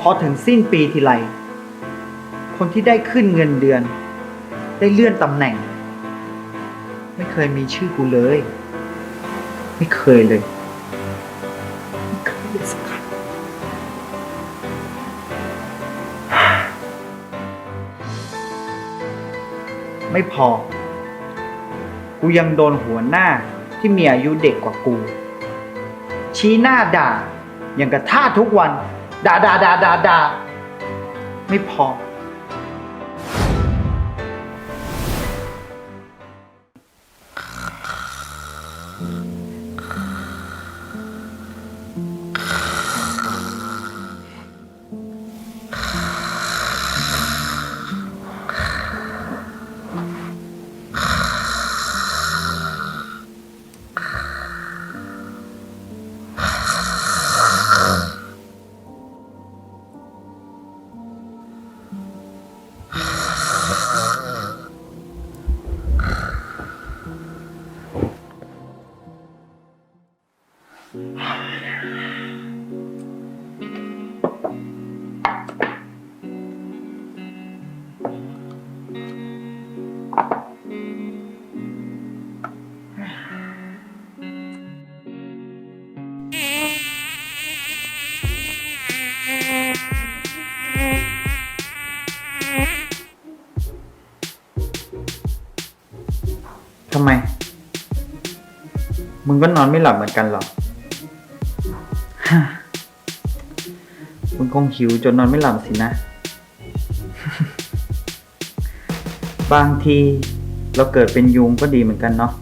พอถึงสิ้นปีทีไรคนที่ได้ขึ้นเงินเดือน ได้เลื่อนตำแหน่ง ไม่เคยมีชื่อกูเลย ไม่เคยเลยไม่เคยเลยสักครั้งไม่พอ กูยังโดนหัวหน้าที่มีอายุเด็กกว่ากู ชี้หน้าด่าอย่างกระท่าทุกวัน ด่าด่าด่าด่าด่าไม่พอ มึงก็นอนไม่หลับเหมือนกันเหรอมึงคงหิวจนนอนไม่หลับสินะ บางทีเราเกิดเป็นยุงก็ดีเหมือนกันเนาะ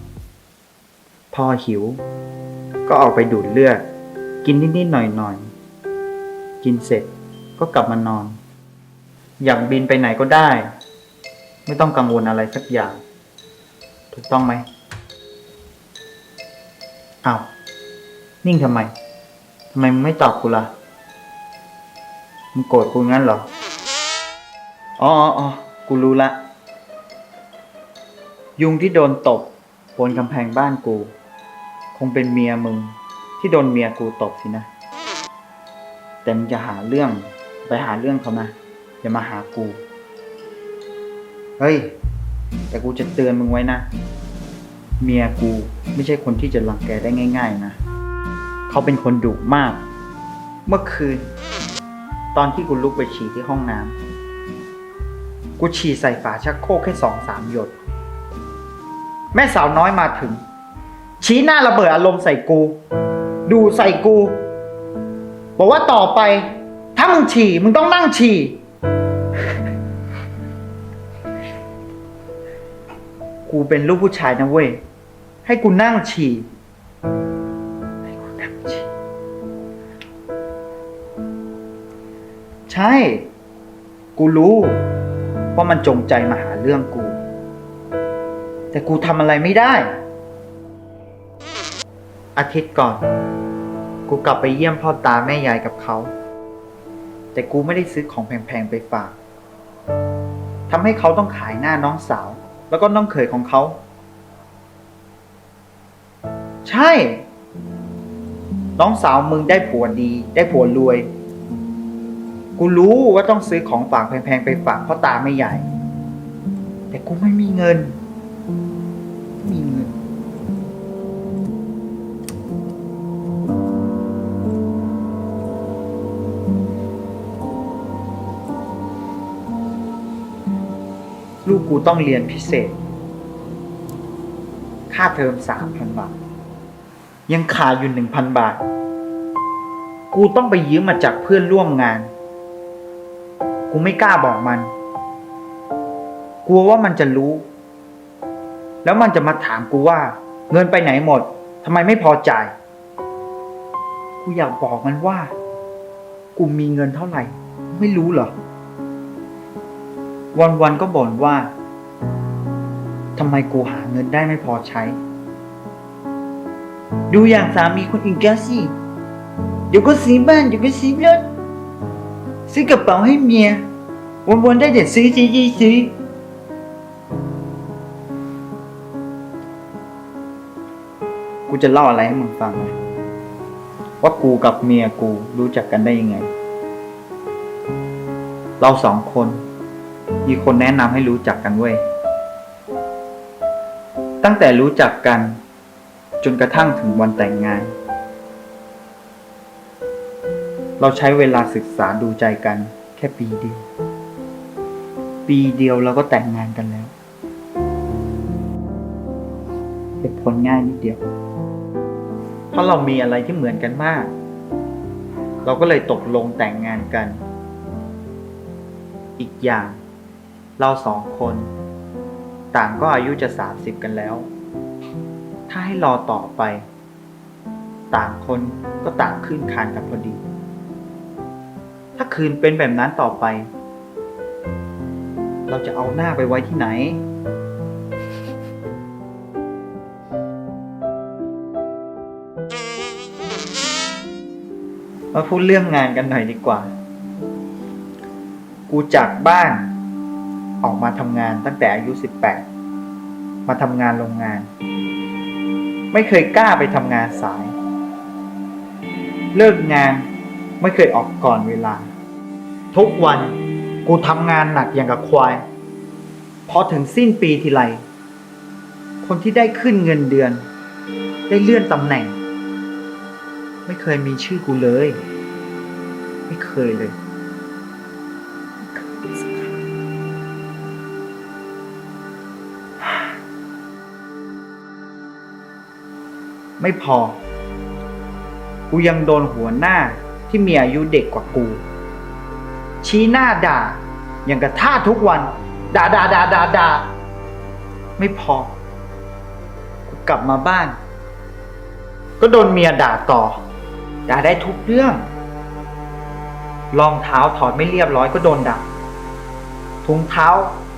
พอหิว ก็ออกไปดูดเลือด กินนิดๆหน่อยๆ กินเสร็จก็กลับมานอน อยากบินไปไหนก็ได้ ไม่ต้องกังวลอะไรสักอย่าง ถูกต้องไหม อ้าวนิ่งทำไมทำไมมึงไม่ตอบกูล่ะมึงโกรธกูงั้นเหรออ๋ออ๋ออ๋อกูรู้ละ ยุงที่โดนตบบนกำแพงบ้านกู คงเป็นเมียมึง ที่โดนเมียกูตบสินะ แต่มึงจะหาเรื่องไปหาเรื่องเขานะอย่ามาหากู เฮ้ย แต่กูจะเตือนมึงไว้นะ เมียกูไม่ใช่คนที่จะรังแกได้ง่าย ๆ นะ เขาเป็นคนดุมาก เมื่อคืน ตอนที่กูลุกไปฉี่ที่ห้องน้ำกูฉี่ใส่ฝาชักโครกแค่สองสามหยด แม่สาวน้อยมาถึง ชี้หน้าระเบิดอารมณ์ใส่กู ดูใส่กู บอกว่าต่อไป ถ้ามึงฉี่มึงต้องนั่งฉี่กูเป็นลูกผู้ชายนะเว้ย ให้กูนั่งฉี่ให้กูนั่งฉี่ใช่ กูรู้ว่ามันจงใจมาหาเรื่องกู แต่กูทำอะไรไม่ได้ อาทิตย์ก่อน กูกลับไปเยี่ยมพ่อตาแม่ยายกับเขา แต่กูไม่ได้ซื้อของแพงๆไปฝากทำให้เขาต้องขายหน้าน้องสาว แล้วก็น้องเขยของเขาใช่ น้องสาวมึงได้ผัวดี ได้ผัวรวย กูรู้ว่าต้องซื้อของฝากแพงๆไปฝากพ่อตาแม่ยายแต่กูไม่มีเงินไม่มีเงิน ลูกกูต้องเรียนพิเศษ ค่าเทอมสามพันบาท ยังขาดอยู่หนึ่งพันบาท กูต้องไปยืมมาจากเพื่อนร่วมงาน กูไม่กล้าบอกมัน กลัวว่ามันจะรู้ แล้วมันจะมาถามกูว่า เงินไปไหนหมดทำไมไม่พอจ่าย กูอยากบอกมันว่า กูมีเงินเท่าไหร่ ไม่รู้เหรอ วันๆก็บ่นว่าทำไมกูหาเงินได้ไม่พอใช้ ดูอย่างสามีคนอื่นแกสิ เดี๋ยวก็ซื้อบ้าน เดี๋ยวก็ซื้อรถ ซื้อกระเป๋าให้เมียวันๆได้แต่ซื้อซื้อซื้อซื้อ กูจะเล่าอะไรให้มึงฟังว่ากูกับเมียกูรู้จักกันได้ยังไง เราสองคน มีคนแนะนำให้รู้จักกันเว้ย ตั้งแต่รู้จักกัน จนกระทั่งถึงวันแต่งงาน เราใช้เวลาศึกษาดูใจกันแค่ปีเดียว ปีเดียวเราก็แต่งงานกันแล้วเหตุผลง่ายนิดเดียว เพราะเรามีอะไรที่เหมือนกันมาก เราก็เลยตกลงแต่งงานกัน อีกอย่าง เราสองคน ต่างก็อายุจะสามสิบกันแล้วาให้รอต่อไป ต่างคนก็ต่างขึ้นคานกันพอดี ถ้าคืนเป็นแบบนั้นต่อไป เราจะเอาหน้าไปไว้ที่ไหนมาพูดเรื่องงานกันหน่อยดีกว่า กูจากบ้าน ออกมาทำงานตั้งแต่อายุสิบแปดมาทำงานโรงงาน ไม่เคยกล้าไปทำงานสาย เลิกงานไม่เคยออกก่อนเวลา ทุกวันกูทำงานหนักอย่างกับควาย พอถึงสิ้นปีทีไร คนที่ได้ขึ้นเงินเดือน ได้เลื่อนตำแหน่ง ไม่เคยมีชื่อกูเลย ไม่เคยเลย ไม่พอ กูยังโดนหัวหน้าที่มีอายุเด็กกว่ากู ชี้หน้าด่า อย่างกระท่าทุกวัน ด่าด่าด่าด่าด่าไม่พอ กูกลับมาบ้าน ก็โดนเมียด่าต่อ ด่าได้ทุกเรื่อง รองเท้าถอดไม่เรียบร้อยก็โดนด่าถุงเท้า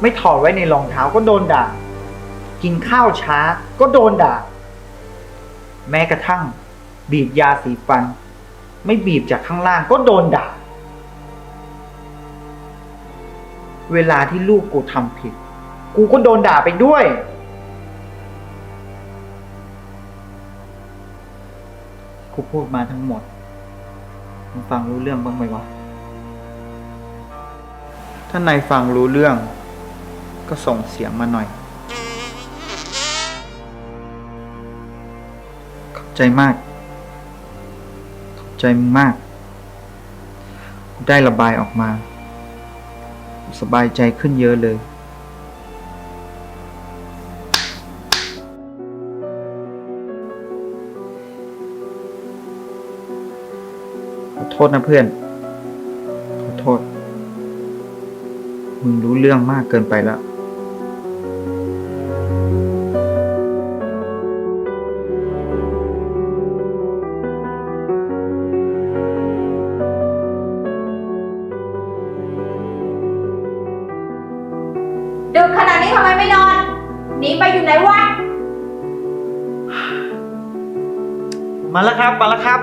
ไม่ถอดไว้ในรองเท้าก็โดนด่า กินข้าวช้าก็โดนด่า แม้กระทั่ง บีบยาสีฟัน ไม่บีบจากข้างล่างก็โดนด่า เวลาที่ลูกกูทำผิด กูก็โดนด่าไปด้วย กูพูดมาทั้งหมดมึงฟังรู้เรื่องบ้างไหมวะ ถ้านายฟังรู้เรื่อง ก็ส่งเสียงมาหน่อย ใจมาก ขอบใจมึงมากกูได้ระบายออกมา สบายใจขึ้นเยอะเลยขอโทษนะเพื่อน ขอโทษ มึงรู้เรื่องมากเกินไปแล้วำไมไม่นอน หนีไปอยู่ไหนวะ มาแล้วครับ มาแล้วครับ